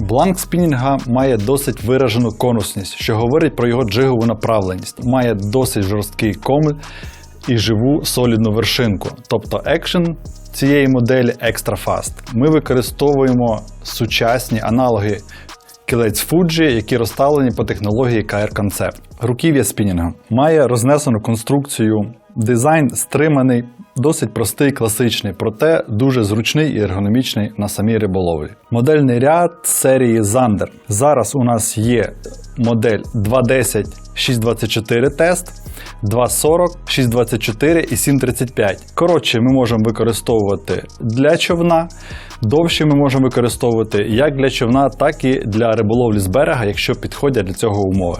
Бланк спінінга має досить виражену конусність, що говорить про його джигову направленість. Має досить жорсткий комель і живу солідну вершинку. Тобто екшен цієї моделі екстра фаст. Ми використовуємо сучасні аналоги кілець Фуджі, які розставлені по технології KR Concept. Руків'я спінінга має рознесену конструкцію, дизайн стриманий, досить простий, класичний, проте дуже зручний і ергономічний на самій риболовлі. Модельний ряд серії Zander. Зараз у нас є модель 210 624 тест. 2.40, 6.24 і 7.35. Коротше, ми можемо використовувати для човна, довші ми можемо використовувати як для човна, так і для риболовлі з берега, якщо підходять для цього умови.